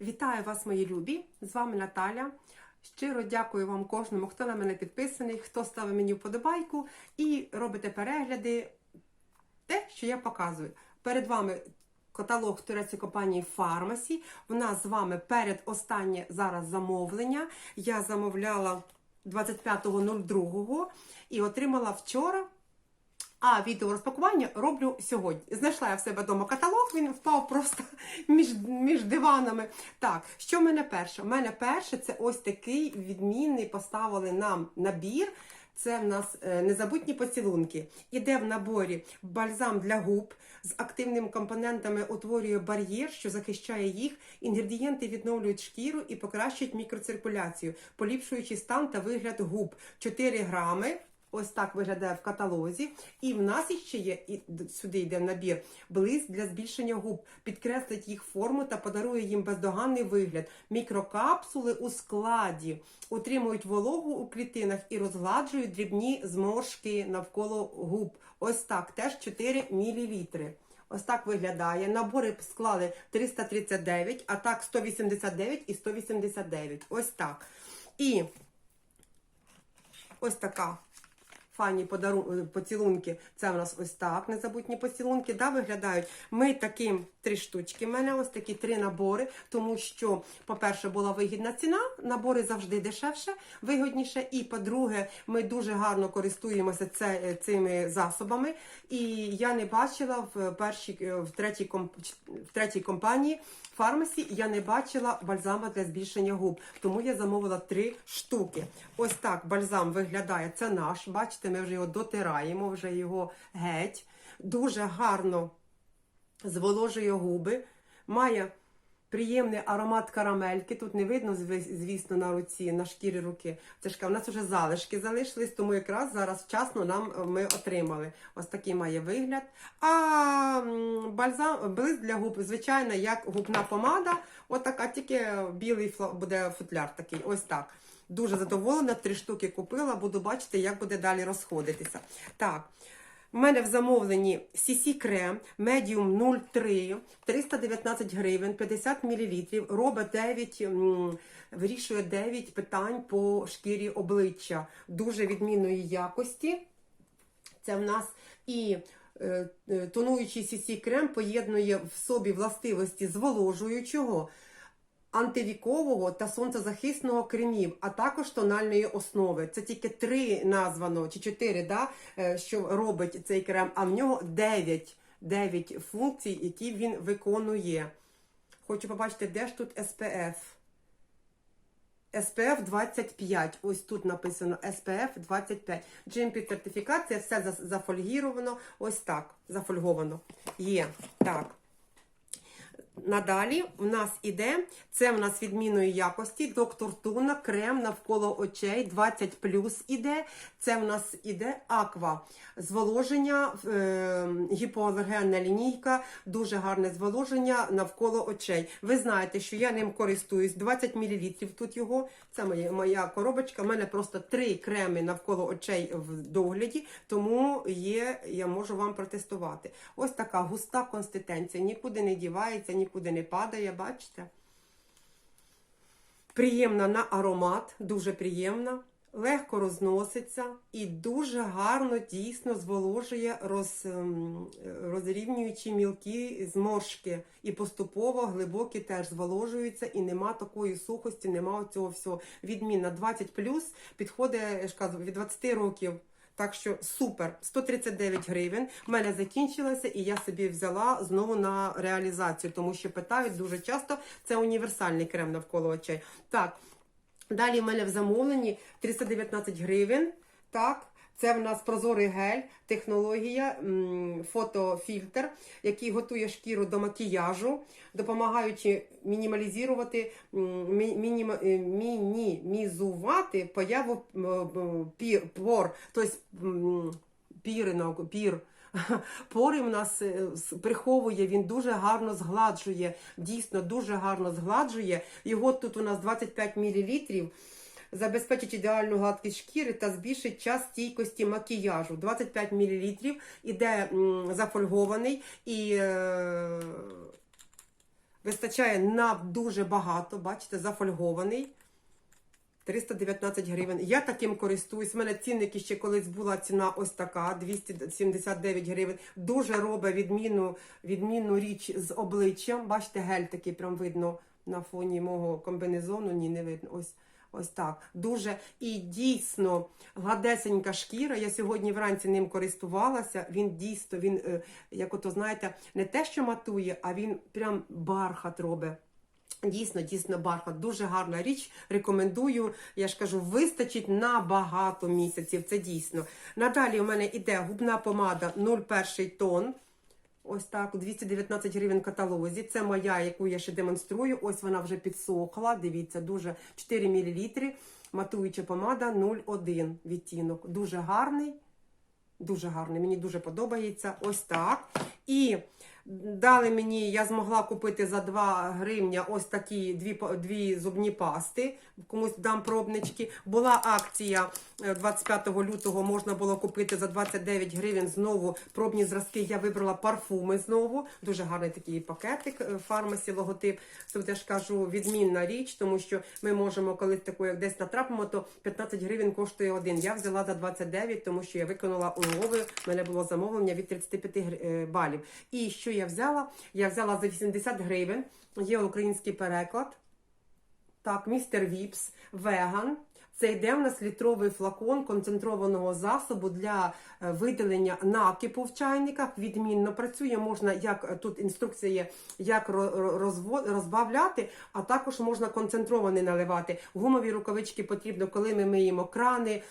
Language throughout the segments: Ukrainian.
Вітаю вас, мої любі! З вами Наталя. Щиро дякую вам кожному, хто на мене підписаний, хто ставить мені вподобайку і робите перегляди. Те, що я показую. Перед вами каталог турецької компанії Фармасі. В нас з вами передостаннє зараз замовлення. Я замовляла 25.02 і отримала вчора. А відео розпакування роблю сьогодні. Знайшла я в себе вдома каталог, він впав просто між, між диванами. Так, що в мене перше? У мене перше це ось такий відмінний поставили нам набір. Це в нас е, незабутні поцілунки. Іде в наборі бальзам для губ з активними компонентами утворює бар'єр, що захищає їх. Інгредієнти відновлюють шкіру і покращують мікроциркуляцію, поліпшуючи стан та вигляд губ. 4 грами. Ось так виглядає в каталозі. І в нас іще є, і сюди йде набір, блиск для збільшення губ, підкреслить їх форму та подарує їм бездоганний вигляд. Мікрокапсули у складі утримують вологу у клітинах і розгладжують дрібні зморшки навколо губ. Ось так, теж 4 мл. Ось так виглядає. Набори склали 339, а так 189 і 189. Ось так. І ось така фані подару... поцілунки. Це у нас ось так, незабутні поцілунки. Да, виглядають. Ми такі три штучки. У мене ось такі три набори, тому що, по-перше, була вигідна ціна. Набори завжди дешевше, вигідніше. І по-друге, ми дуже гарно користуємося це, цими засобами. І я не бачила в першій, в третій, комп... в третій компанії. Фармасі я не бачила бальзама для збільшення губ, тому я замовила три штуки. Ось так бальзам виглядає. Це наш. Бачите, ми вже його дотираємо, вже його геть. Дуже гарно зволожує губи. Має приємний аромат карамельки. Тут не видно, звісно, на руці, на шкірі руки. Це ж у нас вже залишки залишились, тому якраз зараз вчасно нам ми отримали. Ось такий має вигляд. А бальзам, блиск для губ, звичайно, як губна помада. Отака, тільки білий буде футляр такий. Ось так. Дуже задоволена, три штуки купила, буду бачити, як буде далі розходитися. Так. У мене в замовленні CC крем Medium 03, 319 гривень, 50 мл, робить 9, вирішує 9 питань по шкірі обличчя. Дуже відмінної якості. Це в нас і тонуючий CC крем поєднує в собі властивості зволожуючого антивікового та сонцезахисного кремів, а також тональної основи. Це тільки три названо, чи чотири, да, що робить цей крем, а в нього дев'ять 9 функцій, які він виконує. Хочу побачити, де ж тут SPF. SPF 25. Ось тут написано SPF 25. GMP сертифікація, все зафольгіровано. Ось так. Зафольговано. Є. Так. Надалі в нас іде, це в нас відмінної якості, доктор Туна, крем навколо очей 20 плюс іде. Це в нас іде аква. Зволоження, е, гіпоалергенна лінійка, дуже гарне зволоження навколо очей. Ви знаєте, що я ним користуюсь 20 мл тут його. Це моя, моя коробочка. У мене просто три креми навколо очей в догляді, тому є, я можу вам протестувати. Ось така густа консистенція, нікуди не дівається, нікуди не падає, бачите? Приємна на аромат, дуже приємна, легко розноситься і дуже гарно дійсно зволожує, роз, розрівнюючи мілкі зморшки. І поступово глибокі теж зволожуються, і нема такої сухості, нема цього всього. Відмінна 20 підходить я від 20 років. Так що супер, 139 гривень. У мене закінчилося, і я собі взяла знову на реалізацію, тому що питають дуже часто. Це універсальний крем навколо очей. Так, далі в мене в замовленні 319 гривень. Так. Це в нас прозорий гель, технологія, фотофільтр, який готує шкіру до макіяжу, допомагаючи мінімалізувати, мінімізувати появу пор, тобто піринок, пір. Пори в нас приховує, він дуже гарно згладжує, дійсно дуже гарно згладжує. Його тут у нас 25 мл забезпечить ідеальну гладкість шкіри та збільшить час стійкості макіяжу. 25 мл іде зафольгований і. Е Вистачає на дуже багато, бачите, зафольгований. 319 гривень. Я таким користуюсь. У мене цінники ще колись була ціна ось така, 279 гривень. Дуже робить відмінну, відмінну річ з обличчям. Бачите, гель такий прям видно на фоні мого комбінезону. Ні, не видно. Ось. Ось так. Дуже і дійсно гладесенька шкіра. Я сьогодні вранці ним користувалася. Він дійсно, він, е, як ото знаєте, не те, що матує, а він прям бархат робить. Дійсно, дійсно, бархат. Дуже гарна річ. Рекомендую. Я ж кажу, вистачить на багато місяців. Це дійсно. Надалі у мене йде губна помада 01 тон. Ось так, 219 гривень в каталозі. Це моя, яку я ще демонструю. Ось вона вже підсохла. Дивіться, дуже 4 мл. Матуюча помада 0,1 відтінок. Дуже гарний. Дуже гарний, мені дуже подобається. Ось так. І дали мені, я змогла купити за 2 гривня ось такі дві, дві зубні пасти. Комусь дам пробнички. Була акція е, 25 лютого, можна було купити за 29 гривень знову пробні зразки. Я вибрала парфуми знову. Дуже гарний такий пакетик е, фармасі логотип. Це теж кажу відмінна річ, тому що ми можемо, коли таку як десь натрапимо, то 15 гривень коштує один. Я взяла за 29, тому що я виконала умови. У мене було замовлення від 35 е, балів. І що я взяла? Я взяла за 80 гривень. Є український переклад. Так, містер Віпс, веган. Це йде в нас літровий флакон концентрованого засобу для е, видалення накипу в чайниках. Відмінно працює. Можна як е, тут інструкція є, як розбавляти, а також можна концентрований наливати. Гумові рукавички потрібно, коли ми миємо крани,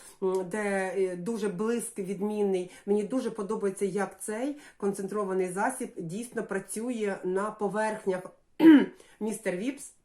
де е, дуже блиск відмінний. Мені дуже подобається, як цей концентрований засіб дійсно працює на поверхнях. Містер Віпс.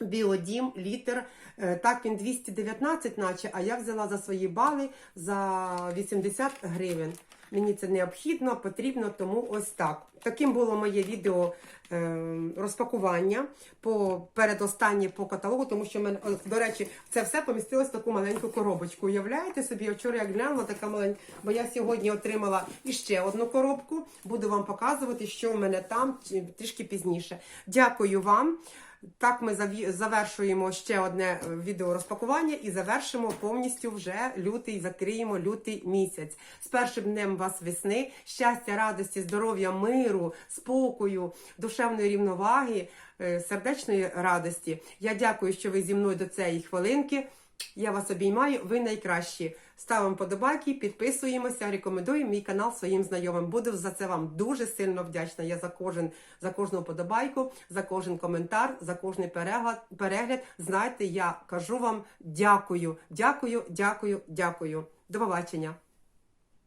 Біодім, літр. Е, Так, він 219, наче, а я взяла за свої бали за 80 гривень. Мені це необхідно, потрібно, тому ось так. Таким було моє відео е, розпакування по передостаннє по каталогу, тому що мене, до речі, це все помістилось в таку маленьку коробочку. Уявляєте собі, вчора я глянула така маленька, бо я сьогодні отримала іще одну коробку. Буду вам показувати, що в мене там трішки пізніше. Дякую вам. Так ми завершуємо ще одне е, відео розпакування і завершимо повністю вже лютий, закриємо лютий місяць. З першим днем вас весни, щастя, радості, здоров'я, миру, спокою, душевної рівноваги, е, сердечної радості. Я дякую, що ви зі мною до цієї хвилинки. Я вас обіймаю, ви найкращі. Ставимо подобайки, підписуємося, рекомендуємо мій канал своїм знайомим. Буду за це вам дуже сильно вдячна. Я за кожен за кожну подобайку, за кожен коментар, за кожний перегляд. перегляд. Знаєте, я кажу вам дякую, дякую, дякую, дякую. До побачення.